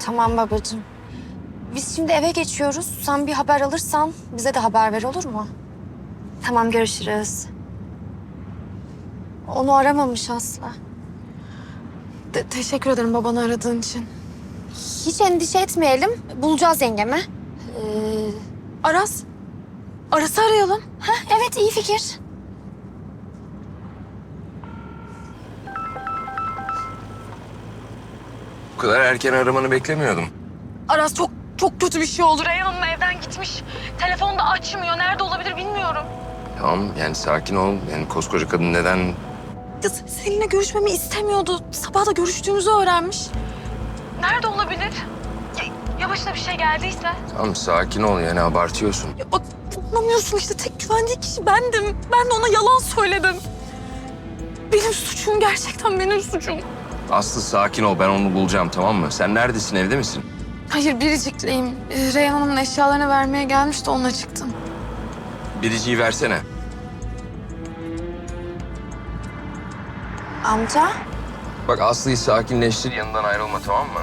Tamam babacığım. Biz şimdi eve geçiyoruz. Sen bir haber alırsan bize de haber ver olur mu? Tamam görüşürüz. Onu aramamış Aslı. Te- teşekkür ederim babanı aradığın için. Hiç endişe etmeyelim. Bulacağız yengemi. Ee, Aras. Aras'ı arayalım. heh, evet iyi fikir. Kadar erken aramanı beklemiyordum. Aras çok çok kötü bir şey oldu. Reyhan Hanım evden gitmiş. Telefonu da açmıyor. Nerede olabilir bilmiyorum. Tamam yani sakin ol. Yani koskoca kadın neden... Ya seninle görüşmemi istemiyordu. Sabah da görüştüğümüzü öğrenmiş. Nerede olabilir? Ya, ya başına bir şey geldiyse? Tamam sakin ol yani abartıyorsun. Ya bak anlamıyorsun işte tek güvendiği kişi bendim. Ben de ona yalan söyledim. Benim suçum gerçekten benim suçum. Aslı sakin ol ben onu bulacağım tamam mı? Sen neredesin evde misin? Hayır biricikliyim. Ee, Reyhan Hanım'ın eşyalarını vermeye gelmişti onunla çıktım. Biriciyi versene. Amca? Bak Aslı'yı sakinleştir yanından ayrılma tamam mı?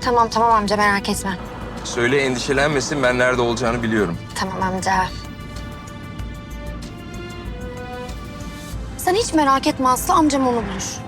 Tamam tamam amca merak etme. Söyle endişelenmesin ben nerede olacağını biliyorum. Tamam amca. Sen hiç merak etme Aslı amcam onu bulur.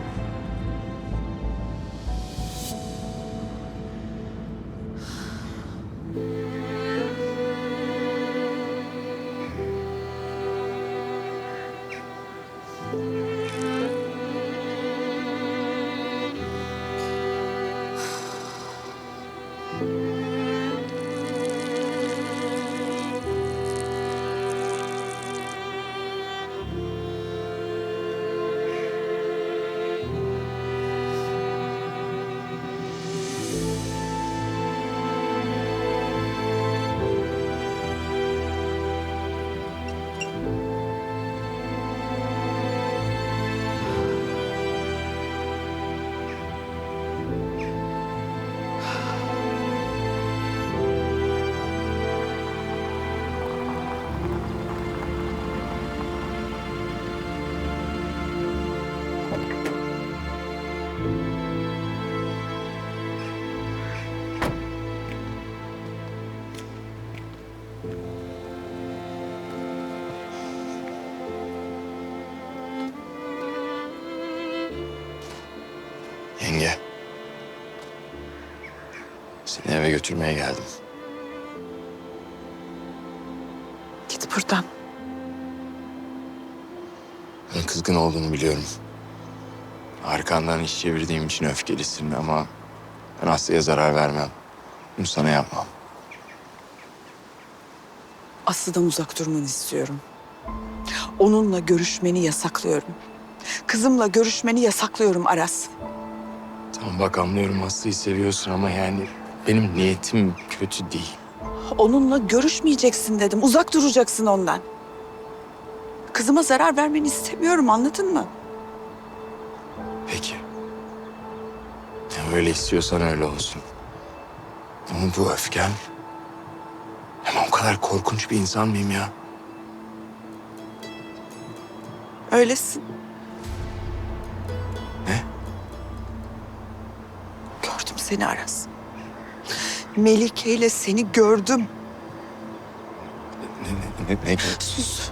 Seni eve götürmeye geldim. Git buradan. Ben kızgın olduğunu biliyorum. Arkandan iş çevirdiğim için öfkelisin ama ben Aslı'ya zarar vermem. Bunu sana yapmam. Aslı'dan uzak durmanı istiyorum. Onunla görüşmeni yasaklıyorum. Kızımla görüşmeni yasaklıyorum Aras. Tamam bak anlıyorum Aslı'yı seviyorsun ama yani benim niyetim kötü değil. Onunla görüşmeyeceksin dedim. Uzak duracaksın ondan. Kızıma zarar vermeni istemiyorum anladın mı? Peki. Ya öyle istiyorsan öyle olsun. Ama bu öfken... Hem o kadar korkunç bir insan mıyım ya? Öylesin. Ne? Gördüm seni Aras. Melike ile seni gördüm. Ne, ne, ne, ne? Sus.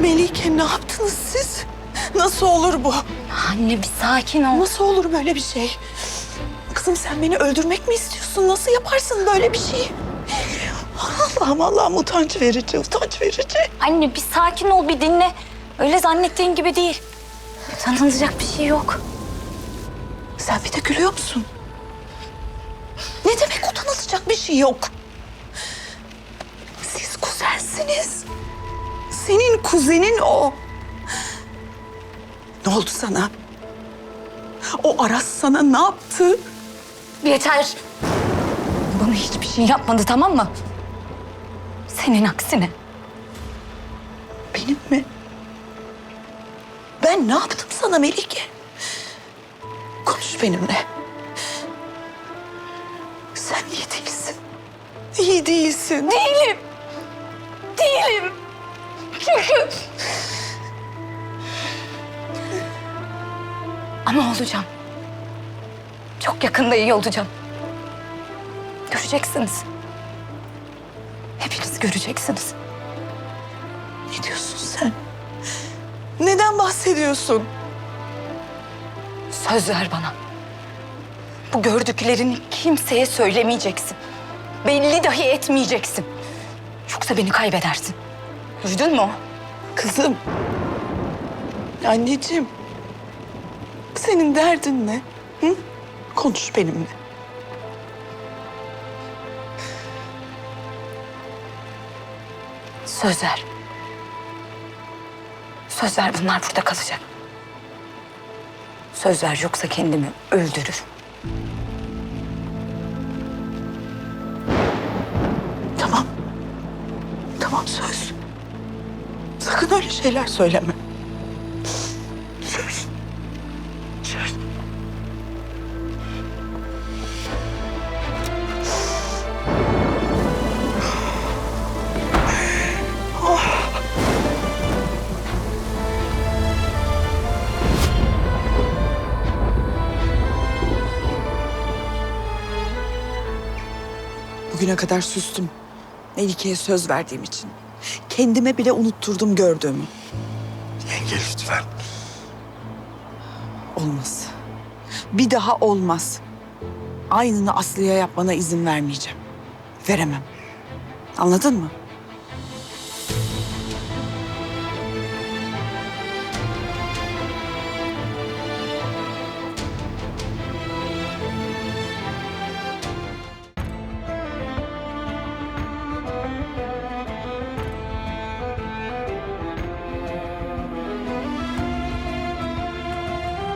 Melike ne yaptınız siz? Nasıl olur bu? Anne bir sakin ol. Nasıl olur böyle bir şey? Kızım sen beni öldürmek mi istiyorsun? Nasıl yaparsın böyle bir şeyi? Allah'ım Allah'ım utanç verici, utanç verici. Anne bir sakin ol bir dinle. Öyle zannettiğin gibi değil. Tanınacak bir şey yok. Sen bir de gülüyor musun? Ne demek utanılacak bir şey yok? Siz kuzensiniz. Senin kuzenin o. Ne oldu sana? O Aras sana ne yaptı? Yeter. Bana hiçbir şey yapmadı tamam mı? Senin aksine. Benim mi? Ben ne yaptım sana Melike? Konuş benimle. Sen iyi değilsin. İyi değilsin. Değilim. Değilim. Ama olacağım. Çok yakında iyi olacağım. Göreceksiniz. Hepiniz göreceksiniz. Ne diyorsun sen? Neden bahsediyorsun? Söz ver bana. Bu gördüklerini kimseye söylemeyeceksin. Belli dahi etmeyeceksin. Yoksa beni kaybedersin. Duydun mu? Kızım. Anneciğim. Senin derdin ne? Hı? Konuş benimle. Söz ver. Söz ver bunlar burada kalacak. Söz ver yoksa kendimi öldürür. Sakın öyle şeyler söyleme. Söz. Söz. Bugüne kadar sustum. Melike'ye söz verdiğim için. Kendime bile unutturdum gördüğümü. Yenge lütfen. Olmaz. Bir daha olmaz. Aynını Aslı'ya yapmana izin vermeyeceğim. Veremem. Anladın mı?